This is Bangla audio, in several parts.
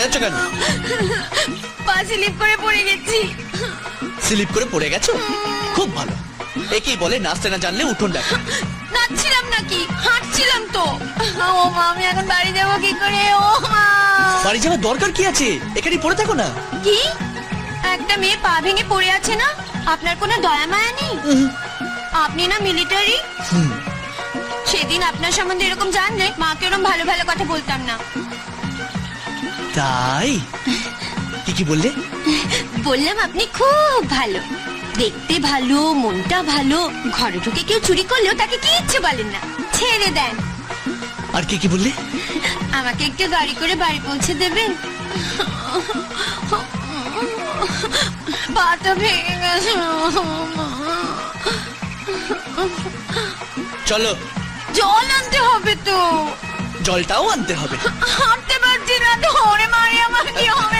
চেঁচাচ্ছ কেন? পা স্লিপ করে পড়ে গেছি। স্লিপ করে পড়ে গেছো? খুব ভালো। একেই বলে নাচতে না জানলে উঠোন দেখো। নাচছিলাম নাকি? হাঁটছিলাম তো। ও মা আমি এখন বাড়ি যাব কি করে? ও মা। বাড়ি যাওয়ার দরকার কি আছে? এখানেই পড়ে থাকো না। কি? একটা মেয়ে পা ভেঙে পড়ে আছে না? আপনার কোনো দয়া মায়া নেই? আপনি না মিলিটারি? সেদিন আপনার সম্বন্ধে এরকম জানলে মাকে এরকম ভালো ভালো কথা বলতাম না। তাই? কি কি বললে? বললাম আপনি খুব ভালো। দেখতে ভালো মনটা ভালো। ঘরে ঢুকে কেউ চুরি করলেও তাকে কিচ্ছু বলেন না। ছেড়ে দেন। আর কি কি বললে? আমাকে একটু গাড়ি করে বাড়ি পৌঁছে দেবেন? পাটা ভেঙে গেছে। চলো। জল আনতে হবে তো। জলটাও আনতে হবে। হাঁটতে পারছি না ধরে মারি আমার কি হবে আমার পায়ে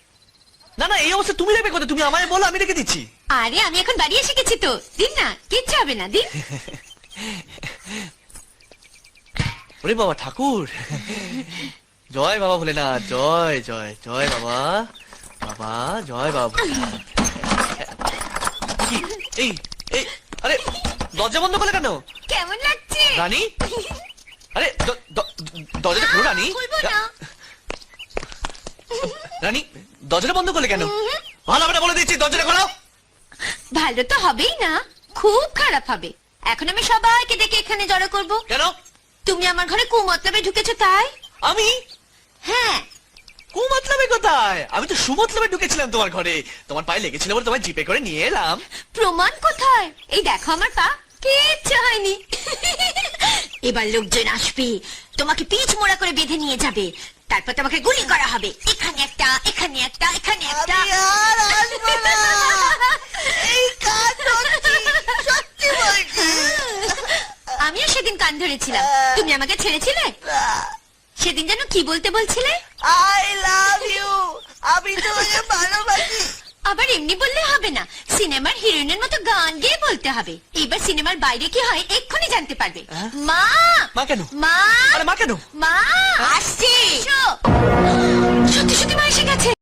না না এই অবস্থা তুমি রেখে কোথায়? তুমি আমায় বলো আমি রেখে দিচ্ছি। আরে আমি এখন বাড়ি এসে গেছি তো। দিন না কিচ্ছু হবে না দিন। ওরে বাবা ঠাকুর। জয় বাবা ভোলেনাথ জয় জয় জয় বাবা। বাবা জয় বাবা কি? এই এই আরে দরজা বন্ধ করলে কেন? কেমন লাগছে? রানী? আরে দরজাটা খোলো রানী। খুলবো না। রানী দরজাটা বন্ধ করলে কেন? ভালো হবে না বলে দিচ্ছি দরজাটা খোলো। ভালো তো হবেই না খুব খারাপ হবে। এখন আমি সবাইকে ডেকে এখানে জড়ো করব। কেন? তুমি আমার ঘরে কুমতলবে ঢুকেছো তাই? আমি? হ্যাঁ। কুমতলবে কোথায়? আমি তো সুমতলবে ঢুকেছিলাম তোমার ঘরে। তোমার পায়ে লেগেছিল বলে তোমার জিপে করে নিয়ে এলাম। প্রমাণ কোথায়? এই দেখো আমার পা। কিচ্ছু হয়নি। এবার লোকজন আসবে। তোমাকে পিচ মোড়া করে বেঁধে নিয়ে যাবে। তারপর তোমাকে গুলি করা হবে। এখানে একটা এখানে একটা এখানে একটা। আমি আর আসব না। এই কাজ সত্যি, সত্যি বলছি। আমিও সেদিন কান ধরেছিলাম। তুমি আমাকে ছেড়েছিলে? সেদিন যেন কি বলতে বলছিলে? আই লাভ ইউ আমি তোমাকে ভালোবাসি। আবার এমনি বললে হবে না। সিনেমার হিরোইনের মতো গান গেয়ে বলতে হবে। এবার সিনেমার বাইরে কি হয় এক্ষুনি জানতে পারবে। হ্যাঁ? মা! মা কেন? মা! আরে মা কেন? মা! আসছে! সত্যি সত্যি মা এসে গেছে।